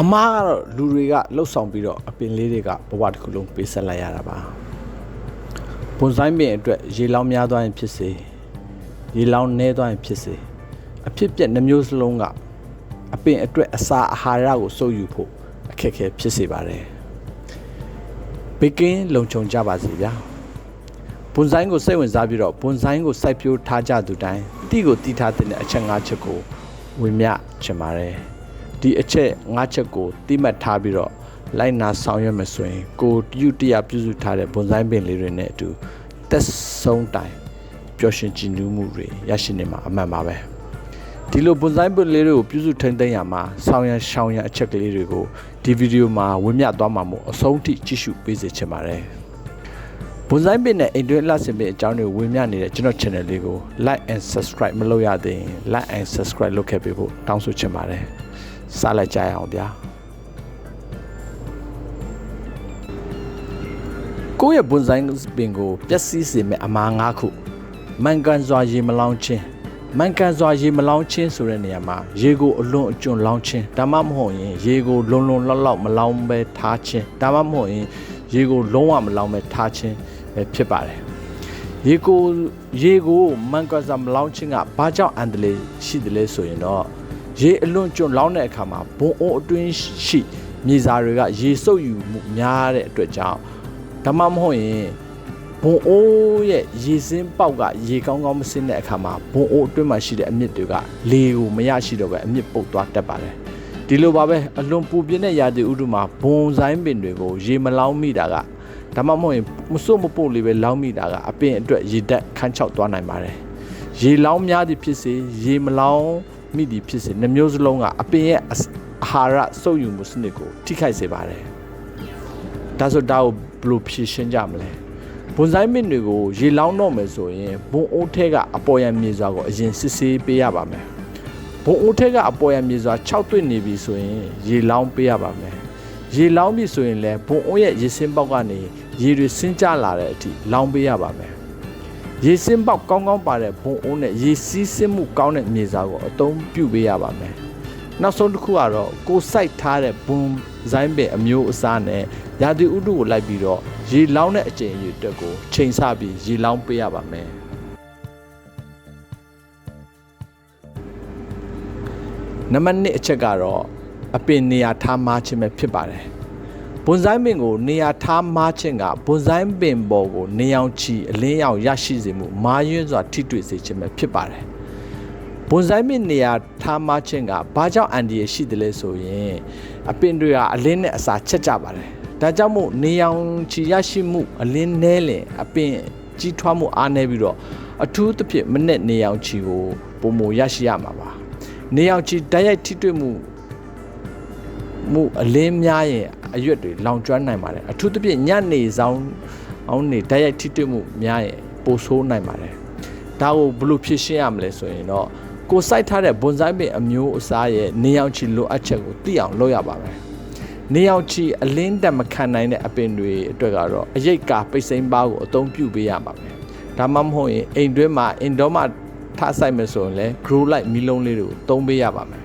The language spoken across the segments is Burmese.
အမားကတော့လူတွေကလှုပ်ဆောင်ပြီးတော့အပင်လေးတွေကဘဝတစ်ခုလုံးပေးဆက်လိုက်ရတာပါဘွန်ဆိုင်ပင်အတွက်ရေလောင်းများသွားရင်ဖြစ်စေရေလောင်းနှဲသွားရင်ဖြစ်စေအဖြစ်ပြက်နှမျိုးစလုံးကအပင်အတွက်အစာအာဟာရကိုစုပ်ယူဖို့အခက်အခဲဖြစ်စေပါတယ်ဘေကင်းလုံခြုံကြပါစေဗျာဘွန်ဆိုင်ကိုစိတ်ဝင်စားပြီးတော့ဘွန်ဆိုင်ကိုစိုက်ပျိုးထားကြသူတိုင်းတိကိုတီးထားတဲ့အချက်၅ချက်ကိုဝင်မြချင်ပါတယ် ဒီအချက်၅ချက်ကိုတိမှတ်ထားပြီးတော့လိုက်နာဆောင်ရွက်မယ်ဆိုရင်ကိုတယူတရပြုစုထားတဲ့ဘွန်ဆိုင်ပင်လေးတွေနဲ့အတူသက်ဆုံးတိုင်ပျော်ရွှင်ကြည်နူးမှုတွေရရှိနေမှာအမှန်ပါပဲဒီလိုဘွန်ဆိုင်ပင်လေးတွေကိုပြုစုထိန်းသိမ်းရမှာဆောင်ရန်ရှောင်ရန်အချက်ကလေးတွေကိုဒီဗီဒီယိုမှာဝင်မြသွားမှာမို့အဆုံးထိကြည့်ရှုပေးစေချင်ပါတယ်ဘွန်ဆိုင်ပင်နဲ့အိမ်တွင်းလှဆင်ပင်အကြောင်းတွေဝင်မြနေတဲ့ကျွန်တော် channel လေးကို like and subscribe မလုပ်ရသေးရင် like and subscribe လုပ်ခဲ့ပေးဖို့တောင်းဆိုချင်ပါတယ် စလိုက်ကြရအောင်ဗျာကိုယ့်ရဲ့ဘွန်ဆိုင်ပင်ကိုပျက်စီးစေမဲ့အမား၅ခုမန်ကန်စွာရေမလောင်းခြင်းမန်ကန်စွာရေမလောင်းခြင်းဆိုတဲ့နေရာမှာရေကိုအလွန်အကျွံလောင်းခြင်းဒါမှမဟုတ်ရင်ရေကိုလုံလုံလောက်လောက်မလောင်းပဲထားခြင်းဒါမှမဟုတ်ရင်ရေကိုလုံးဝမလောင်းပဲထားခြင်းပဲဖြစ်ပါတယ်ရေကိုရေကိုမန်ကန်စွာမလောင်းခြင်းကဘာကြောင့်အန္တရာယ်ရှိတယ်လဲဆိုရင်တော့ ရေအလွန်ကျွံလောင်းတဲ့အခါမှာဘုံအိုးအတွင်းရှိမြေစာတွေကရေစုပ်ယူမှုများတဲ့အတွက်ကြောင့်ဒါမှမဟုတ်ရင်ဘုံအိုးရဲ့ရေစင်းပေါက်ကရေကောင်းကောင်းမစင်းတဲ့အခါမှာဘုံအိုးအတွင်းမှာရှိတဲ့အမြစ်တွေကလေကိုမရရှိတော့ပဲအမြစ်ပုတ်သွားတတ်ပါတယ်ဒီလိုပါပဲအလွန်ပူပြင်းတဲ့ရာသီဥတုမှာဘုံဆိုင်ပင်တွေကိုရေမလောင်းမိတာကဒါမှမဟုတ်ရင်မစွတ်မပုတ်လေးပဲလောင်းမိတာကအပင်အတွက်ရေတက်ခန်းချောက်သွားနိုင်ပါတယ်ရေလောင်းများသည်ဖြစ်စေရေမလောင်း မိသည်ဖြစ်စေနှမျိုးစလုံးကအပင်ရဲ့အာဟာရစုပ်ယူမှုစနစ်ကိုထိခိုက်စေပါတယ်ဒါဆိုဒါကိုဘယ်လိုဖြေရှင်းကြမလဲဘွန်ဆိုင်မင်းတွေကိုရေလောင်းတော့မယ်ဆိုရင်ဘုံအိုးထဲကအပေါ်ရန်မြေစွာကိုအရင်စစ်ဆေးပေးရပါမယ်ဘုံအိုးထဲကအပေါ်ရန်မြေစွာ6တွေ့နေပြီဆိုရင်ရေလောင်းပေးရပါမယ်ရေလောင်းပြီဆိုရင်လည်းဘုံအိုးရဲ့ရေစင်းပေါက်ကနေရေတွေဆင်းကျလာတဲ့အထိလောင်းပေးရပါမယ် ရေစင်းပေါက်ကောင်းကောင်းပါတဲ့ဘုံအိုးနဲ့ရေစီးဆင်းမှုကောင်းတဲ့မြေစာကိုအသုံးပြုပေးရပါမယ်နောက်ဆုံးတစ်ခုကတော့ကိုစိုက်ထားတဲ့ဘွန်ဇိုင်းပင်အမျိုးအစားနဲ့ရာသီဥတုကိုလိုက်ပြီးတော့ရေလောင်းတဲ့အချိန်အရွယ်တက်ကိုချိန်ဆပြီးရေလောင်းပေးရပါမယ်နံပါတ်1အချက်ကတော့အပင်နေရာထားမှခြင်းပဲဖြစ်ပါတယ် ဘွန်ဆိုင်ပင်ကိုနေရာထားမှခြင်းကဘွန်ဆိုင်ပင်ပေါ်ကိုနေအောင်ချီအလင်းရောင်ရရှိစေမှုမာယွန်းစွာထိတွေ့စေခြင်းပဲဖြစ်ပါတယ်ဘွန်ဆိုင်ပင်နေရာထားမှခြင်းကဘာကြောင့်အန်ဒီရရှိတယ်လဲဆိုရင်အပင်တွေကအလင်းနဲ့အစာချက်ကြပါတယ်ဒါကြောင့်မို့နေရောင်ချီရရှိမှုအလင်းနဲလင်အပင်ကြီးထွားမှုအားနည်းပြီးတော့အထူးသဖြင့်မနဲ့နေရောင်ချီကိုပုံမရရှိရမှာပါနေရောင်ချီဓာတ်ရိုက်ထိတွေ့မှုမှုအလင်းများရင် အရွက်တွေလောင်ကျွမ်းနိုင်ပါတယ်အထူးသဖြင့်ညနေဆောင်အောင်နေဓာတ်ရိုက်ထိတွေ့မှုများရင်ပိုဆိုးနိုင်ပါတယ်ဒါကိုဘယ်လိုဖြေရှင်းရမလဲဆိုရင်တော့ကိုစိုက်ထားတဲ့ဘွန်ဆိုင်ပင်အမျိုးအစားရဲ့နေရောင်ချီလိုအပ်ချက်ကိုသိအောင်လုပ်ရပါမယ်နေအောင်ချီအလင်းတက်မခံနိုင်တဲ့အပင်တွေအတွက်ကတော့အရိတ်ကာပိတ်စိမ်းပါးကိုအသုံးပြုပေးရပါမယ်ဒါမှမဟုတ်ရင်အိမ်တွင်းမှာအင်ဒေါမှာထားဆိုင်မယ်ဆိုရင်လည်း grow light မီးလုံးလေးတွေကိုသုံးပေးရပါမယ်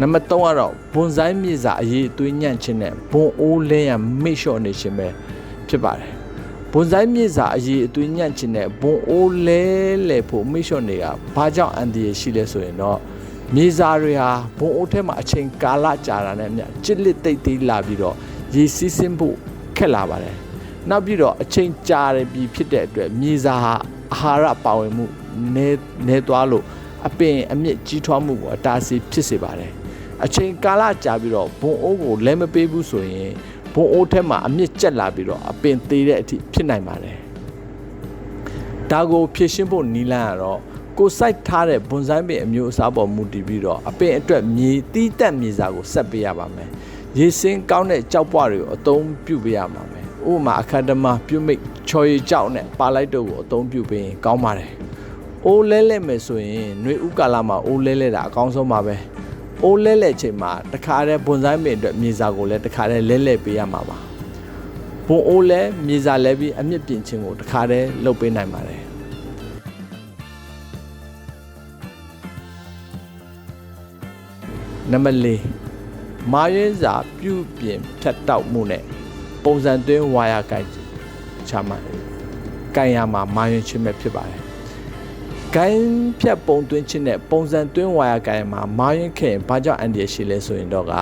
နံပါတ်3ကတော့ဘွန်ဆိုင်မြေစာအရေးအသွေးညံ့ခြင်းနဲ့ဘွန်အိုးလဲရန်မိတ်လျှော့နေခြင်းပဲဖြစ်ပါတယ်ဘွန်ဆိုင်မြေစာအရေးအသွေးညံ့ခြင်းနဲ့ဘွန်အိုးလဲလဲဖို့မိတ်လျှော့နေတာဘာကြောင့်အန်ဒီရရှိလဲဆိုရင်တော့မြေစာတွေဟာဘုံအိုးထဲမှာအချိန်ကာလကြာတာနဲ့အမျှကြစ်လစ်တိတ်သေးလာပြီးတော့ရေစီးဆင်းဖို့ခက်လာပါတယ်။နောက်ပြီးတော့အချိန်ကြာတယ်ပြီးဖြစ်တဲ့အတွက်မြေစာဟာအာဟာရပါဝင်မှုနည်းနည်းသွားလို့အပင်အမြင့်ကြီးထွားမှုကိုအတားအဆီးဖြစ်စေပါတယ်။ အချိန်ကာလကြာပြီးတော့ဘုံအိုးကိုလဲမပေးဘူးဆိုရင်ဘုံအိုးထဲမှာအမြင့်ကျက်လာပြီးတော့အပင်သေးတဲ့အထိဖြစ်နိုင်ပါတယ်။ဒါကိုဖြည့်ရှင်းဖို့နီးလန်းကတော့ကိုစိုက်ထားတဲ့ဘွန်ဆိုင်ပင်အမျိုးအစားပေါ်မူတည်ပြီးတော့အပင်အတွက်မြေတီးတက်မြေစာကိုဆက်ပေးရပါမယ်။ရေစင်းကောင်းတဲ့ကြောက်ပွားတွေကိုအသုံးပြုပေးရပါမယ်။ဥပမာအခါတမပြုမိတ်ချော်ရီကြောက်နဲ့ပါလိုက်တို့ကိုအသုံးပြုပေးရင်ကောင်းပါတယ်။အိုးလဲလဲမယ်ဆိုရင်ຫນွေဥကာလမှာအိုးလဲလဲတာအကောင်းဆုံးပါပဲ။ အိုးလဲလဲချိန်မှာတခါတည်းဘွန်ဆိုင်ပင်အတွက်မြေစာကိုလည်းတခါတည်းလဲလဲပေးရမှာပါ။ဘွန်အိုးလဲမြေစာလဲပြီးအမြင့်ပြင်ခြင်းကိုတခါတည်းလုပ်ပေးနိုင်ပါတယ်။နံပါတ်၄မာရင်းစာပြုပြင်ဖြတ်တောက်မှုနဲ့ပုံစံသွင်းဝါယာကိုက်ချမှတ်ကိုင်ရမှာမာရင်းချင်းပဲဖြစ်ပါတယ် ဂိုင်းဖြတ်ပုံသွင်းခြင်းနဲ့ပုံစံသွင်းဝါယာကိုင်မှာမာရင်းခင်ဘာကြောင့်အန်ဒီရရှိလဲဆိုရင်တော့က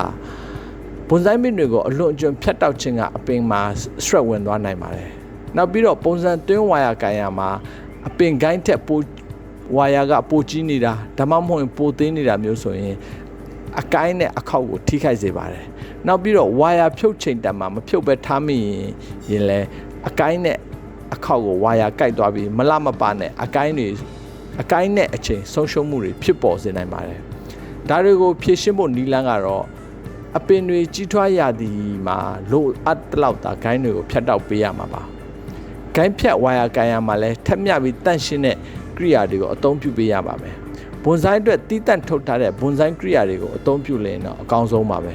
ပုံစံမင်းတွေကိုအလွန်အကျွံဖြတ်တောက်ခြင်းကအပင်မှာ stress ဝင်သွားနိုင်ပါတယ်နောက်ပြီးတော့ပုံစံသွင်းဝါယာကိုင်ရမှာအပင်ဂိုင်းထက်ပိုဝါယာကပိုကြီးနေတာဒါမှမဟုတ်ရင်ပိုသေးနေတာမျိုးဆိုရင်အကိုင်းနဲ့အခောက်ကိုထိခိုက်စေပါတယ်နောက်ပြီးတော့ဝါယာဖြုတ်ချိန်တက်မှာမဖြုတ်ပဲထားမိရင်ရင်လဲအကိုင်းနဲ့အခောက်ကိုဝါယာကိုက်သွားပြီးမလမပါနဲ့အကိုင်းတွေ အကိုင်းနဲ့အချိန်ဆုံးရှုံးမှုတွေဖြစ်ပေါ်စေနိုင်ပါတယ်ဒါတွေကိုဖြည့်ရှင်းဖို့နီလန်းကတော့အပင်တွေကြီးထွားရသည်မှာလို့အပ်တလောက်တာဂိုင်းတွေကိုဖြတ်တောက်ပေးရမှာပါဂိုင်းဖြတ်ဝါယာကန်ရမှာလဲထက်မြပြီးတန့်ရှင်းတဲ့ကိရိယာတွေကိုအသုံးပြုပေးရပါမယ်ဘွန်ဆိုင်အတွက်တီးတန့်ထုတ်ထားတဲ့ဘွန်ဆိုင်ကိရိယာတွေကိုအသုံးပြုလရင်တော့အကောင်းဆုံးပါပဲ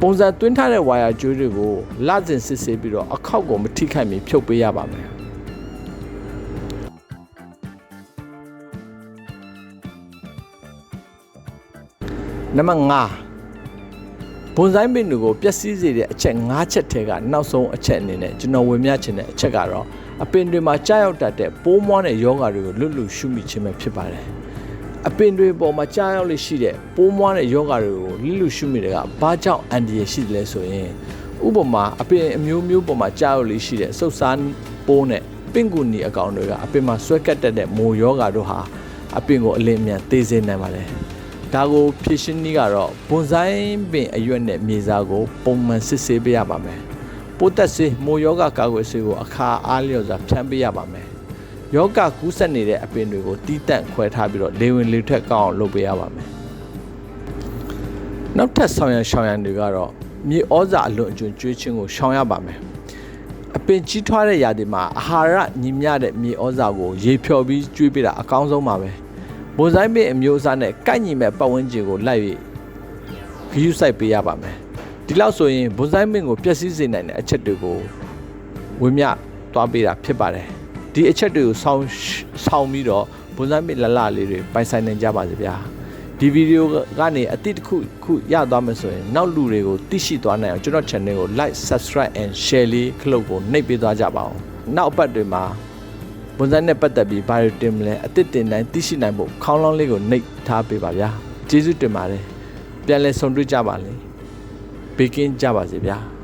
ပုံစံသွင်းထားတဲ့ဝါယာကြွေးတွေကိုလစဉ်စစ်ဆေးပြီးတော့အခောက်ကိုမထိခိုက်မီဖြုတ်ပေးရပါမယ် နံပါတ်5ဘွန်ဆိုင်ပင်တွေကိုပျက်စီးစေတဲ့အချက်5ချက်ထဲကနောက်ဆုံးအချက်အနေနဲ့ကျွန်တော်ဝင်မြချင်တဲ့အချက်ကတော့အပင်တွေမှာကြားရောက်တတ်တဲ့ပိုးမွားတဲ့ယောဂါတွေကိုလွတ်လွတ်ရှုမိခြင်းပဲဖြစ်ပါတယ်အပင်တွေပေါ်မှာကြားရောက်လိရှိတဲ့ပိုးမွားတဲ့ယောဂါတွေကိုလွတ်လွတ်ရှုမိတဲ့ကဘာကြောင့်အန်ဒီရရှိတယ်လဲဆိုရင်ဥပမာအပင်အမျိုးမျိုးပေါ်မှာကြားရောက်လိရှိတဲ့စုပ်စားပိုးနဲ့ပင့်ကူနီအကောင်တွေကအပင်မှာဆွဲကတ်တတ်တဲ့မိုယောဂါတို့ဟာအပင်ကိုအလင်းအမြန်သေစေနိုင်ပါတယ် ဒါကိုဖြည့်ရှင်းနည်းကတော့ဘွန်ဆိုင်ပင်အရွက်နဲ့မြေစာကို ပုံမှန်စစ်ဆေးပေးရပါမယ်။ပိုးသက်ဆေးမိုယောဂကာကွယ်ဆေးကိုအခါအားလျော်စွာဖြန်းပေးရပါမယ်။ယောဂကူးစက်နေတဲ့အပင်တွေကိုတီးတန့်ခွဲထားပြီးတော့လေဝင်လေထွက်ကောင်းအောင်လုပ်ပေးရပါမယ်။နောက်ထပ်ဆောင်ရန်ရှောင်ရန်တွေကတော့မြေဩဇာအလွန်အကျွံကျွေးခြင်းကိုရှောင်ရပါမယ်။အပင်ကြီးထွားတဲ့ຢာတွေမှာအာဟာရညီမျှတဲ့မြေဩဇာကိုရေဖြော်ပြီးကျွေးပေးတာအကောင်းဆုံးပါပဲ။ ဘွန်ဆိုင်ပင်အမျိုးအစားနဲ့ကိုက်ညီမဲ့ပတ်ဝန်းကျင်ကိုလိုက်၍ဂရုစိုက်ပေးရပါမယ်ဒီလောက်ဆိုရင်ဘွန်ဆိုင်ပင်ကိုပျက်စီးစေနိုင်တဲ့အချက်တွေကိုဝင်းမြသွားပေးတာဖြစ်ပါတယ်ဒီအချက်တွေကိုဆောင်းဆောင်းပြီးတော့ဘွန်ဆိုင်ပင်လလလေးတွေပိုင်ဆိုင်နိုင်ကြပါစေဗျာဒီဗီဒီယိုကနေအတိတ်တစ်ခုခုရသွားမယ်ဆိုရင်နောက်လူတွေကိုသိရှိသွားနိုင်အောင်ကျွန်တော် channel ကို like subscribe and share လေးခလုတ်ကိုနှိပ်ပေးသွားကြပါအောင်နောက်အပတ်တွေမှာ ဘွန်စံနဲ့ပတ်သက်ပြီးဘာတွေတင်မလဲအစ်စ်တင်တိုင်းသိရှိနိုင်ဖို့ခေါင်းလောင်းလေးကိုနှိပ်ထားပေးပါဗျာကျေးဇူးတင်ပါတယ်ပြန်လဲဆုံတွေ့ကြပါလေဘေကင်းကြပါစေဗျာ